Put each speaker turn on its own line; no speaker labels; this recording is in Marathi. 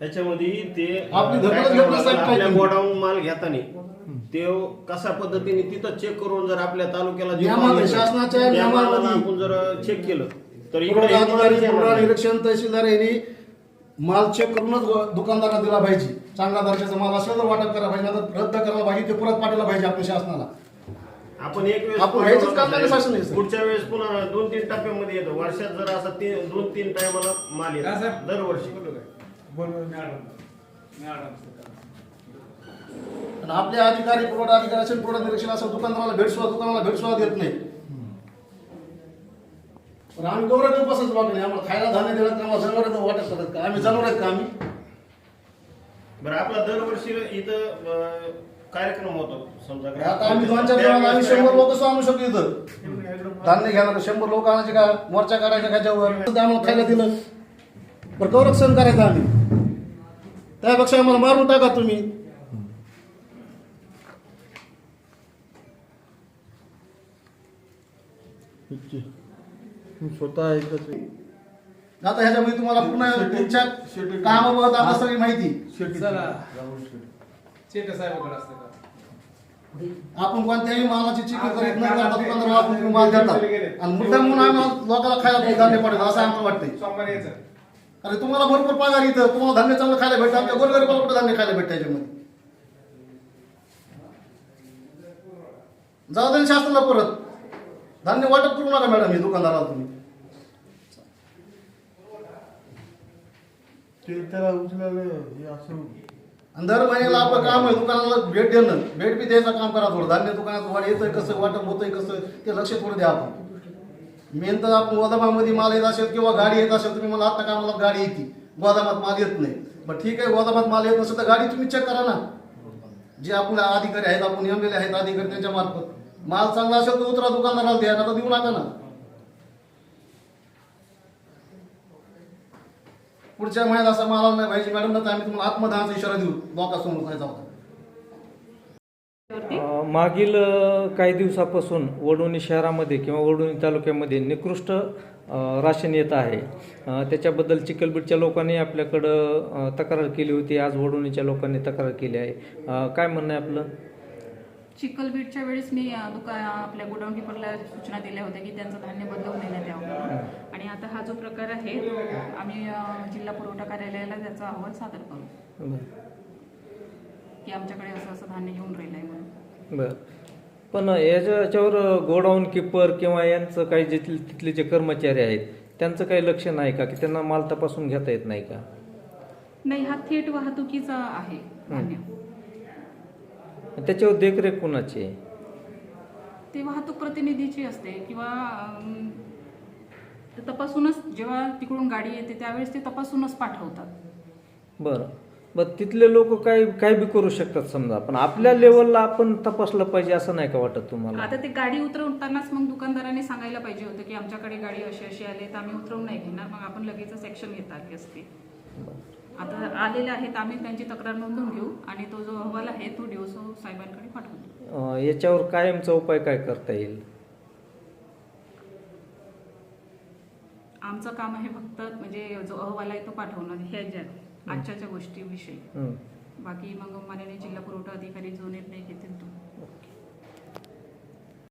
त्याच्यामध्ये ते
आपली धडपड
काय
साहेब
आपल्या? गोडाऊन माल घेताना ते कशा पद्धतीने तिथं चेक करून जर आपल्या तालुक्याला जे
नियमात
माल
आहे,
येतो,
शासनाच्या
त्या
नियमामध्ये.
मालाला आपण जर चेक केलं तर इकडे
पुरवठा
हे
अधिकारी
मालाच येणार
पुरवठा
नाही.
निरीक्षण तहसीलदार यांनी माल चेक करूनच व- दुकानदाराला दिला पाहिजे चांगला दर्जाचा माल असला तर वाटप करायला पाहिजे नाही रद्द करायला पाहिजे ते परत पाठवला पाहिजे आपल्या शासनाला
आपण एक वेळेस
आपण ह्याचंच काम नाही शासन सर.
पुढच्या वेळेस पुन्हा दोन तीन टप्प्यामध्ये येतो वर्षात जर असा तीन दोन तीन टायमाला माल
हा,
येतो. दरवर्षी
आणि आपले अधिकारी पुरवठा अधिकारी असेल पुरवठा निरीक्षण असेल दुकानदाराला भेट सुद्धा दुकानाला भेट सुद्धा देत नाही. पण आम्ही गौरव बसच नाही. आम्हाला खायला धान्य देण्यात का आम्हाला जनावर वाटत करत का आम्ही जनावर आहेत का आम्ही?
बरं आपला दरवर्षी इथं अं, कार्यक्रम होतो. समजा
आता आम्ही दोन चार जणांना आम्ही शंभर लोक सुद्धा आणू शकतो इथं. धान्य घेणार शंभर लोक आणायचे का? मोर्चा करायचा त्याच्यावर आम्हाला खायला दिलं. बरं गौरव सण करायचं आम्ही. त्यापेक्षा आम्हाला मारून टाका तुम्ही.
स्वतः ऐकत
आता ह्याच्यामध्ये तुम्हाला पुन्हा तुमच्या कामाबाबत आता सगळी माहिती.
चला. शेटे साहेबाकडे असतं का
आपण कोणत्याही मालाची चिकी करीत न करता तुम्ही माल देतात. आणि मुद्दाम म्हणून आम्ही लोकांना खायला धान्य पडेल असं आम्हाला वाटतंय.
सोमवारी यायचं.
अरे तुम्हाला भरपूर पगार इथं. तुम्हाला धान्य चांगलं खायला भेटतं. आमच्या गोरगरिबाला कुठं धान्य खायला भेटतं याच्यामध्ये? जाऊ दे शासनाला परत. धान्य वाटप करू नका मॅडम हे दुकानदाराला तुम्ही.
ते त्याला उचलायला हे असं.
आणि दर महिन्याला आपलं काम आहे दुकानाला भेट देणं. भेट बी द्यायचं काम करा थोडं. धान्य दुकानात वाढ येतंय कसं वाटप होतंय कसं ते लक्ष थोडं द्या आपण. मेन तर आपण गोदामामध्ये माल येत असेल किंवा गाडी येत असेल तुम्ही मला आता कामाला गाडी येते. गोदामात माल येत नाही. मग ठीक आहे गोदामात माल येत नसेल तर गाडी तुम्ही चेक करा ना. जे आपले अधिकारी आहेत आपण नेमलेले आहेत अधिकारी त्यांच्या मार्फत. माल चांगला असेल तर उतरा दुकानदाराला द्या ना तर देऊ नका ना. पुढच्या महिन्यात असा माल नाही पाहिजे. मॅडम ना तर आम्ही तुम्हाला आत्मदहाचा इशारा देऊ. लोकांसमोर जाऊ.
मागील काही दिवसापासून वडवणी शहरामध्ये किंवा वडवणी तालुक्यामध्ये निकृष्ट राशन येत आहे. त्याच्याबद्दल चिखलबीडच्या लोकांनी आपल्याकडं तक्रार केली होती. आज वडवणीच्या लोकांनी तक्रार केली आहे. काय म्हणणं आहे आपलं?
चिखलबीटच्या वेळेस मी दुका आपल्या गोडाऊन किपरला सूचना दिल्या होत्या की त्यांचं धान्य बदलवून देण्यात यावं म्हणून. आणि आता हा जो प्रकार आहे आम्ही जिल्हा पुरवठा कार्यालयाला त्याचा अहवाल सादर करू. की आमच्याकडे असं असं धान्य येऊन राहिलं आहे म्हणून.
बरं. पण याच्या याच्यावर गोडाऊन किपर किंवा यांचं काही जे तिथले तिथले जे कर्मचारी आहेत त्यांचं काही लक्ष नाही का? की त्यांना माल तपासून घेता येत नाही का?
नाही हा थेट वाहतुकीचा आहे धान्य.
त्याच्यावर देखरेख कोणाची आहे?
ते वाहतूक प्रतिनिधीची असते किंवा अम, ते तपासूनच जेव्हा तिकडून गाडी येते त्यावेळेस ते तपासूनच पाठवतात.
बरं. बरं तिथले लोक काय काय बी करू शकतात समजा. पण आपल्या लेवलला आपण तपासलं पाहिजे असं नाही का वाटत तुम्हाला?
आता ते गाडी उतरवतानाच मग दुकानदाराने सांगायला पाहिजे होतं की आमच्याकडे गाडी अशी अशी आली तर आम्ही उतरवून नाही घेणार. मग आपण लगेचच ऍक्शन घेता आली असते. आता आलेले आहेत आम्ही त्यांची तक्रार नोंदवून घेऊ आणि तो जो अहवाल आहे तो डीओसो साहेबांकडे पाठवतो
अं, याच्यावर कायमचा उपाय काय करता येईल?
आमचं काम आहे फक्त म्हणजे जो अहवाल आहे तो पाठवणं ह्या ज्या आजच्या गोष्टीविषयी. बाकी मग माननीय जिल्हा पुरवठा अधिकारी जो निर्णय घेतील तो.